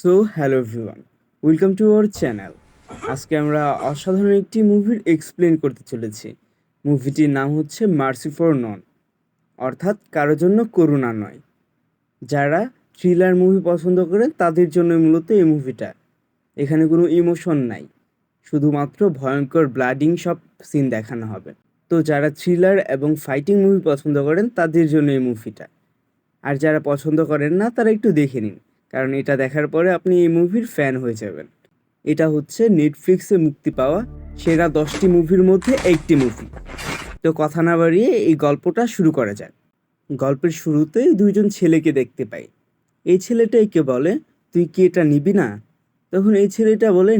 So hello everyone, welcome to our channel. আজকে আমরা অসাধারণ একটি মুভির এক্সপ্লেন করতে চলেছি। মুভিটির নাম হচ্ছে মার্সি ফর নন অর্থাৎ কারও জন্য করুণা নয়। যারা থ্রিলার মুভি পছন্দ করেন তাদের জন্য মূলত এই মুভিটা। এখানে কোনো ইমোশন নাই, শুধুমাত্র ভয়ঙ্কর ব্লাডিং সব সিন দেখানো হবে। তো যারা থ্রিলার এবং ফাইটিং মুভি পছন্দ করেন, তাদের জন্য এই মুভিটা। আর যারা পছন্দ করেন না, তারা একটু দেখে নিন। কারণ এটা দেখার পরে আপনি এই মুভির ফ্যান হয়ে যাবেন। এটা হচ্ছে নেটফ্লিক্সে মুক্তি পাওয়া সেরা দশটি মুভির মধ্যে একটি মুভি তো কথা না বাড়িয়ে এই গল্পটা শুরু করা যাক। গল্পের শুরুতেই দুইজন ছেলেকে দেখতে পাই। এই ছেলেটা একে বলে? তুই কি এটা নিবি না? তখন এই ছেলেটা বলে,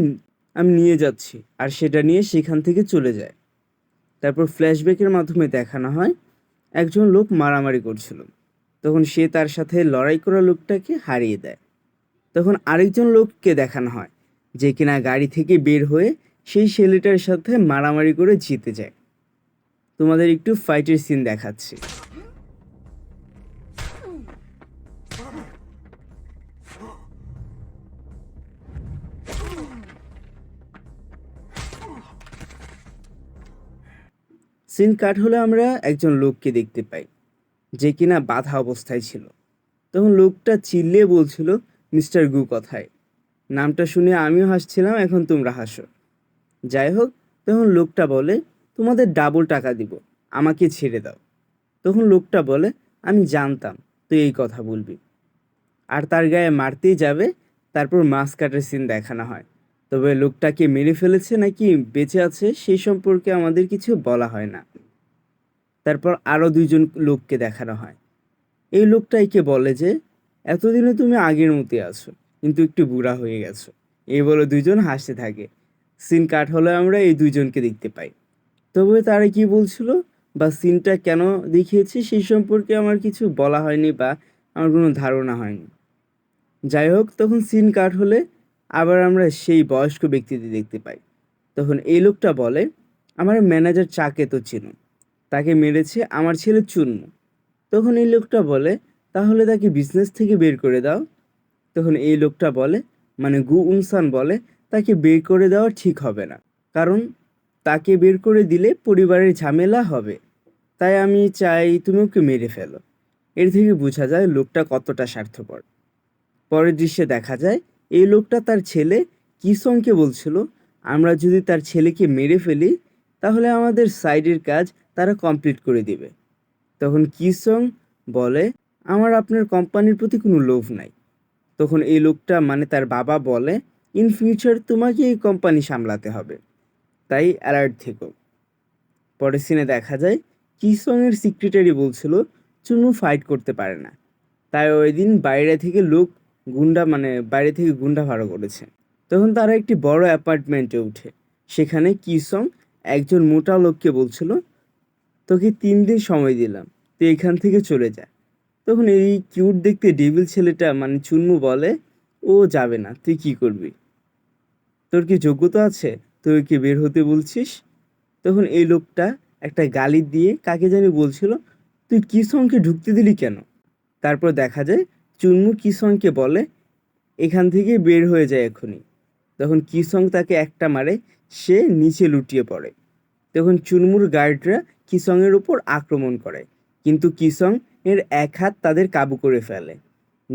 আমি নিয়ে যাচ্ছি। আর সেটা নিয়ে সেখান থেকে চলে যায়। তারপর ফ্ল্যাশব্যাকের মাধ্যমে দেখানো হয়, একজন লোক মারামারি করছিল। তখন সে তার সাথে লড়াই করা লোকটাকে হারিয়ে দেয়। তখন আরেকজন লোককে দেখানো হয়, যে কিনা গাড়ি থেকে বের হয়ে সেই ছেলেটার সাথে মারামারি করে জিতে যায়। তোমাদের একটু ফাইটের সিন দেখাচ্ছি। সিন কাট হলে আমরা একজন লোককে দেখতে পাই। যে কিনা বাধা অবস্থায় ছিল। তখন লোকটা চিল্লিয়ে বলছিল, মিস্টার গু কথায়। নামটা শুনে আমিও হাসছিলাম, এখন তোমরা হাসো। যাই হোক, তখন লোকটা বলে, তোমাদের ডাবল টাকা দিব, আমাকে ছেড়ে দাও। তখন লোকটা বলে, আমি জানতাম, তুই এই কথা বলবি। আর তার গায়ে মারতেই যাবে, তারপর মাছ কাটার সিন দেখানো হয়। তবে লোকটাকে মেরে ফেলেছে নাকি বেঁচে আছে সেই সম্পর্কে আমাদের কিছু বলা হয় না। তারপর আরও দুইজন লোককে দেখানো হয়। এই লোকটা একে বলে যে, এতদিনে তুমি আগের মতোই আছো, কিন্তু একটু বুড়া হয়ে গেছো। এই বলে দুইজন হাসতে থাকে। সিন কাট হলে আমরা এই দুইজনকে দেখতে পাই। তবে তারা কি বলছিল? বা সিনটা কেন দেখিয়েছে সেই সম্পর্কে আমার কিছু বলা হয়নি বা আমার কোনো ধারণা হয়নি। যাই হোক, তখন সিন কাট হলে আবার আমরা সেই বয়স্ক ব্যক্তিদের দেখতে পাই। তখন এই লোকটা বলে, আমার ম্যানেজার চাকে তো চিনুন তাকে মেরেছে আমার ছেলে চুন্মু তখন এই লোকটা বলে, তাহলে তাকে বিজনেস থেকে বের করে দাও। তখন এই লোকটা বলে মানে গু উনসান বলে, তাকে বের করে দেওয়া ঠিক হবে না। কারণ তাকে বের করে দিলে পরিবারের ঝামেলা হবে। তাই আমি চাই তুমি ওকে মেরে ফেলো। এর থেকে বোঝা যায় লোকটা কতটা স্বার্থপর। পরের দৃশ্যে দেখা যায়, এই লোকটা তার ছেলে কিসংকে বলছিল, আমরা যদি তার ছেলেকে মেরে ফেলি, তাহলে আমাদের সাইডের কাজ তারা কমপ্লিট করে দিবে। তখন কিসং বলে, আমার আপনার কোম্পানির প্রতি কোনো লোভ নাই। তখন এই লোকটা মানে তার বাবা বলে ইন ফিউচার তোমাকে এই কোম্পানি সামলাতে হবে। তাই অ্যালার্ট থেকো। পরের সিনে দেখা যায় কিসংয়ের সিক্রেটারি বলছিল, চুনু ফাইট করতে পারে না। তাই ওই দিন বাইরে থেকে লোক গুন্ডা মানে বাইরে থেকে গুন্ডা ভাড়া করেছে। তখন তারা একটি বড় অ্যাপার্টমেন্টে উঠে। সেখানে কিসং একজন মোটা লোককে বলছিল তোকে তিন দিন সময় দিলাম, তুই এখান থেকে চলে যা। তখন এই কিউট দেখতে ডেভিল ছেলেটা মানে চুন্মু বলে, ও যাবে না, তুই কি করবি? তোর কি যোগ্যতা আছে? তুই কি বের হতে বলছিস? তখন এই লোকটা একটা গালি দিয়ে কাকে জানি বলছিল, তুই কিসংকে ঢুকতে দিলি কেন? তারপর দেখা যায়, চুন্মু কিসংকে বলে, এখান থেকে বের হয়ে যায় এখনই। তখন কিসং তাকে একটা মারে, সে নিচে লুটিয়ে পড়ে। তখন চুনমুর গার্ডরা কিসংয়ের উপর আক্রমণ করে। কিন্তু কিসং এর এক হাত তাদের কাবু করে ফেলে।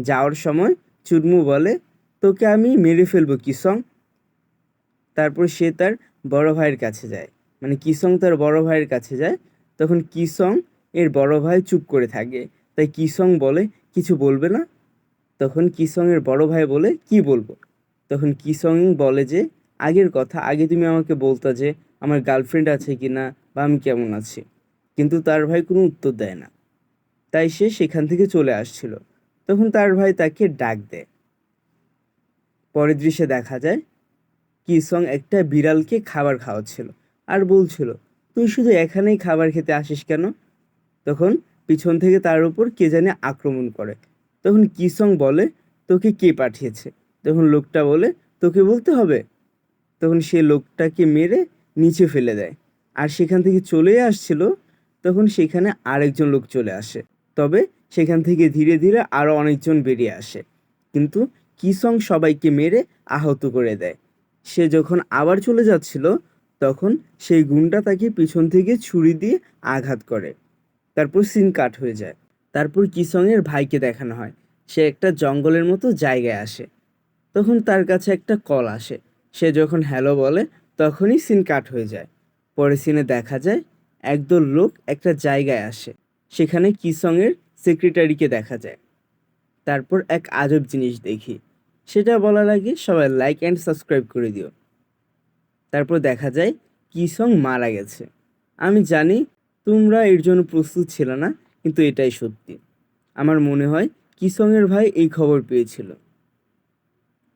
যাওয়ার সময় চুনমু বলে, তোকে আমি মেরে ফেলব, কিসং। তারপর সে তার বড় ভাইয়ের কাছে যায়। মানে কিসং তার বড় ভাইয়ের কাছে যায়। তখন কিসং এর বড় ভাই চুপ করে থাকে। তাই কিসং বলে, কিছু বলবে না? তখন কিসং এর বড় ভাই বলে, কি বলব? তখন কিসং বলে যে, আগের কথা, আগে তুমি আমাকে বলতা যে আমার গার্লফ্রেন্ড আছে কি না বা আমি কেমন আছি? কিন্তু তার ভাই কোনো উত্তর দেয় না। তাই সে সেখান থেকে চলে আসছিল। তখন তার ভাই তাকে ডাক দেয়। পরের দৃশ্যে দেখা যায়, কিসং একটা বিড়ালকে খাবার খাওয়াচ্ছিল আর বলছিল, তুই শুধু এখানেই খাবার খেতে আসিস কেন? তখন পিছন থেকে তার উপর কে জানে আক্রমণ করে। তখন কিসং বলে, তোকে কে পাঠিয়েছে? তখন লোকটা বলে, তোকে বলতে হবে। তখন সে লোকটাকে মেরে নিচে ফেলে দেয়। আর সেখান থেকে চলে আসছিল, তখন সেখানে আরেকজন লোক চলে আসে। তবে সেখান থেকে ধীরে ধীরে আরও অনেকজন বেরিয়ে আসে। কিন্তু কিসং সবাইকে মেরে আহত করে দেয়। সে যখন আবার চলে যাচ্ছিল, তখন সেই গুণটা তাকে পিছন থেকে ছুরি দিয়ে আঘাত করে। তারপর সিন কাট হয়ে যায়। তারপর কিসংয়ের ভাইকে দেখানো হয়। সে একটা জঙ্গলের মতো জায়গায় আসে। তখন তার কাছে একটা কল আসে। সে যখন হ্যালো বলে তখনই সিন কাট হয়ে যায়। পরে সিনে দেখা যায় একদল লোক একটা জায়গায় আসে, সেখানে কিসংয়ের সেক্রেটারিকে দেখা যায়। তারপর এক আজব জিনিস দেখি, সেটা বলার আগে সবাই লাইক অ্যান্ড সাবস্ক্রাইব করে দিও। তারপর দেখা যায় কিসং মারা গেছে। আমি জানি তোমরা এর জন্য প্রস্তুত ছিল না, কিন্তু এটাই সত্যি। আমার মনে হয় কিসংয়ের ভাই এই খবর পেয়েছিল।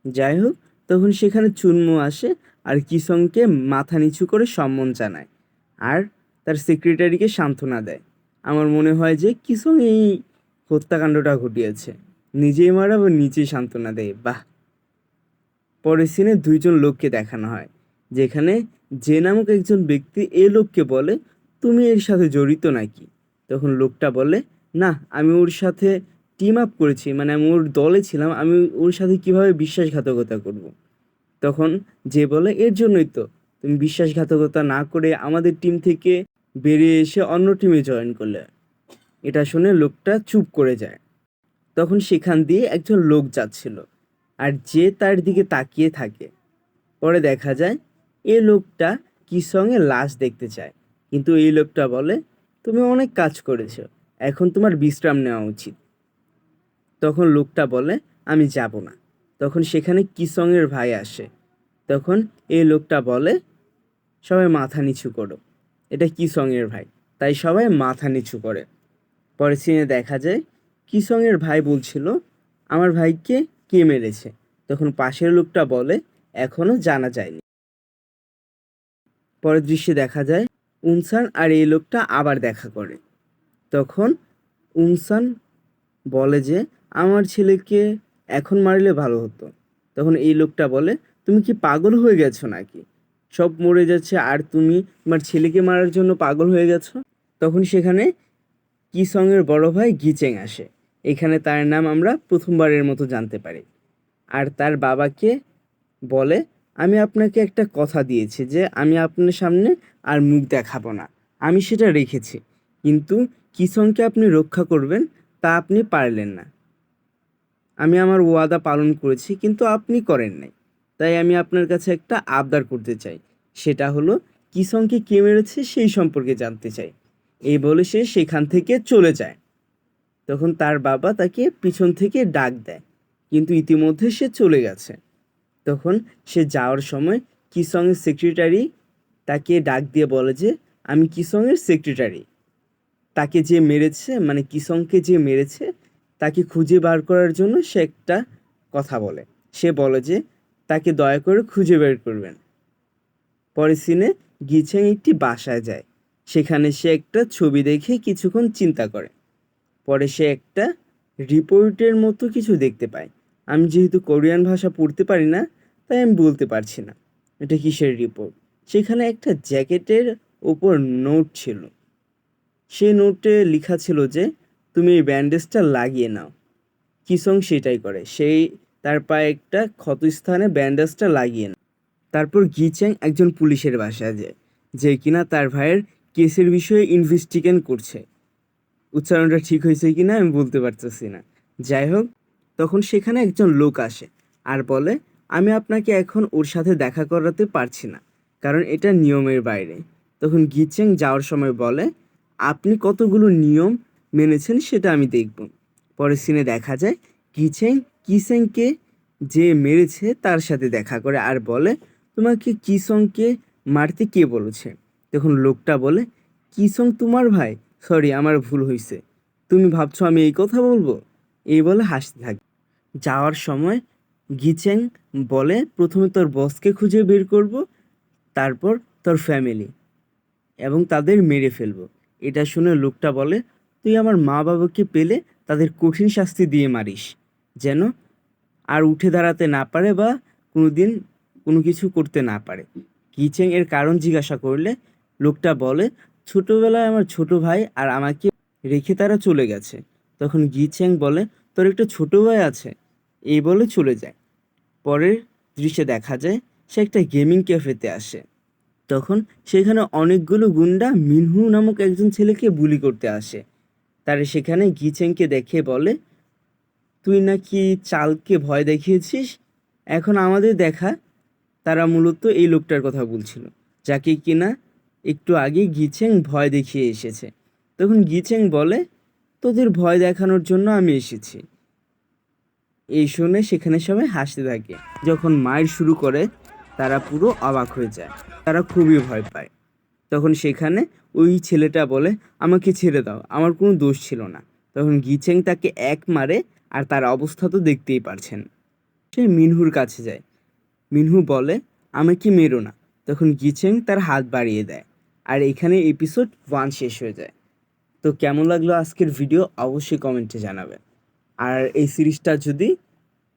যাই হোক, তখন সেখানে চুনমু আসে আর কিসংকে মাথা নিচু করে সম্মান জানায় আর তার সেক্রেটারিকে সান্ত্বনা দেয়। আমার মনে হয় যে কিসং এই হত্যাকাণ্ডটা ঘটিয়েছে। নিজেই মারা বা নিজেই সান্ত্বনা দেয়, বাহ। পরের সিনে দুইজন লোককে দেখানো হয়, যেখানে যে নামক একজন ব্যক্তি এ লোককে বলে, তুমি এর সাথে জড়িত নাকি? তখন লোকটা বলে, না, আমি ওর সাথে টিম আপ করেছি মানে আমি ওর দলে ছিলাম, আমি ওর সাথে কীভাবে বিশ্বাসঘাতকতা করব। তখন যে বলে, এর জন্যই তো। তুমি বিশ্বাসঘাতকতা না করে আমাদের টিম থেকে বেরিয়ে এসে অন্য টিমে জয়েন করলে। এটা শুনে লোকটা চুপ করে যায়। তখন সেখান দিয়ে একজন লোক যাচ্ছিল আর যে তার দিকে তাকিয়ে থাকে। পরে দেখা যায়, এ লোকটা কিসংয়ে লাশ দেখতে চায়। কিন্তু এই লোকটা বলে, তুমি অনেক কাজ করেছ, এখন তোমার বিশ্রাম নেওয়া উচিত। তখন লোকটা বলে, আমি যাব না। তখন সেখানে কিসংয়ের ভাই আসে। তখন এই লোকটা বলে, সবাই মাথা নিচু করো। এটা কিসংয়ের ভাই। তাই সবাই মাথা নিচু করে। পরে সিনে দেখা যায়, কিসংয়ের ভাই বলছিল, আমার ভাইকে কে মেরেছে? তখন পাশের লোকটা বলে, এখনও জানা যায়নি। পরের দৃশ্যে দেখা যায়, উনসান আর এই লোকটা আবার দেখা করে। তখন উনসান বলে যে, আমার ছেলেকে এখন মারলে ভালো হতো। তখন এই লোকটা বলে, তুমি কি পাগল হয়ে গেছো নাকি? সব মরে যাচ্ছে, আর তুমি তোমার ছেলেকে মারার জন্য পাগল হয়ে গেছো? তখন সেখানে কিসংয়ের বড় ভাই গিচেং আসে। এখানে তার নাম আমরা প্রথমবারের মতো জানতে পারি। আর তার বাবাকে বলে, আমি আপনাকে একটা কথা দিয়েছি যে আমি আপনার সামনে আর মুখ দেখাবো না। আমি সেটা রেখেছি। কিন্তু কিসংকে আপনি রক্ষা করবেন তা আপনি পারলেন না। আমি আমার ওয়াদা পালন করেছি, কিন্তু আপনি করেন নাই। তাই আমি আপনার কাছে একটা আবদার করতে চাই। সেটা হলো, কিসংকে কে মেরেছে সেই সম্পর্কে জানতে চাই। এই বলে সে সেখান থেকে চলে যায়। তখন তার বাবা তাকে পিছন থেকে ডাক দেয়, কিন্তু ইতিমধ্যে সে চলে গেছে। তখন সে যাওয়ার সময় কিসংয়ের সেক্রেটারি তাকে ডাক দিয়ে বলে যে, আমি কিসংয়ের সেক্রেটারি তাকে যে মেরেছে মানে কিসংকে যে মেরেছে তাকে খুঁজে বার করার জন্য সে একটা কথা বলে। সে বলে যে, তাকে দয়া করে খুঁজে বের করবেন। পরে সিনে গিছেং একটি বাসায় যায়। সেখানে সে একটা ছবি দেখে কিছুক্ষণ চিন্তা করে। পরে সে একটা রিপোর্টের মতো কিছু দেখতে পায়। আমি যেহেতু কোরিয়ান ভাষা পড়তে পারি না, তাই আমি বলতে পারছি না। এটা কিসের রিপোর্ট? সেখানে একটা জ্যাকেটের ওপর নোট ছিল। সেই নোটে লেখা ছিল যে তুমি এই ব্যান্ডেজটা লাগিয়ে নাও। কিসং সেটাই করে? সেই তার পায়ে একটা ক্ষতস্থানে ব্যান্ডেজটা লাগিয়ে নাও। তারপর গিচ্যাং একজন পুলিশের বাসায় যায়, যে কিনা তার ভাইয়ের কেসের বিষয়ে ইনভেস্টিগেশন করছে। উচ্চারণটা ঠিক হয়েছে কিনা আমি বলতে পারতেছি না। যাই হোক, তখন সেখানে একজন লোক আসে আর বলে, আমি আপনাকে এখন ওর সাথে দেখা করাতে পারছি না, কারণ এটা নিয়মের বাইরে। তখন গিচেং যাওয়ার সময় বলে, আপনি কতগুলো নিয়ম মেনেছেন, সেটা আমি দেখব। পরে সিনে দেখা যায় গিচেং কিসেংকে যে মেরেছে তার সাথে দেখা করে আর বলে, তোমাকে কিসংকে মারতে কে বলেছে? তখন লোকটা বলে কিসং তোমার ভাই সরি আমার ভুল হয়েছে তুমি ভাবছ আমি এই কথা বলব? এই বলে হাসতে থাকে। যাওয়ার সময় গিচেং বলে, প্রথমে তোর বসকে খুঁজে বের করব, তারপর তোর ফ্যামিলি এবং তাদের মেরে ফেলব। এটা শুনে লোকটা বলে তুই আমার মা বাবাকে পেলে তাদের কঠিন শাস্তি দিয়ে মারিস। যেন আর উঠে দাঁড়াতে না পারে বা কোনো দিন কোনো কিছু করতে না পারে। কিচেং এর কারণ জিজ্ঞাসা করলে লোকটা বলে, ছোটোবেলায় আমার ছোট ভাই আর আমাকে রেখে তারা চলে গেছে। তখন গিচেং বলে, তোর একটা ছোট ভাই আছে। এই বলে চলে যায়। পরের দৃশ্যে দেখা যায়, সে একটা গেমিং ক্যাফেতে আসে। তখন সেখানে অনেকগুলো গুন্ডা মিনহু নামক একজন ছেলেকে বুলি করতে আসে। তারা সেখানে গিচেংকে দেখে বলে, তুই নাকি চালকে ভয় দেখিয়েছিস? এখন আমাদের দেখা। তারা মূলত এই লোকটার কথা বলছিল, যাকে কিনা একটু আগে গিচেং ভয় দেখিয়ে এসেছে। তখন গিচেং বলে, তোদের ভয় দেখানোর জন্য আমি এসেছি। এই শুনে সেখানে সবাই হাসতে থাকে। যখন মায়ের শুরু করে, তারা পুরো অবাক হয়ে যায়। তারা খুবই ভয় পায়। তখন সেখানে ওই ছেলেটা বলে, আমাকে ছেড়ে দাও, আমার কোনো দোষ ছিল না। তখন গিচেং তাকে এক মারে আর তার অবস্থা তো দেখতেই পারছেন। সে মিনহুর কাছে যায়। মিনহু বলে, আমাকে মেরো না। তখন গিচেং তার হাত বাড়িয়ে দেয় আর এখানে এপিসোড ওয়ান শেষ হয়ে যায়। তো কেমন লাগল আজকের ভিডিও অবশ্যই কমেন্টে জানাবেন। আর এই সিরিজটা যদি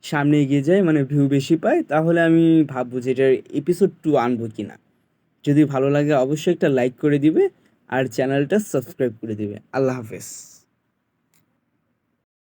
সামনে এগিয়ে যায় মানে ভিউ বেশি পায়, তাহলে আমি ভাববো যে এটার এপিসোড টু আনব কি না যদি ভালো লাগে অবশ্যই একটা লাইক করে দিবে আর চ্যানেলটা সাবস্ক্রাইব করে দিবে। আল্লাহ হাফেজ।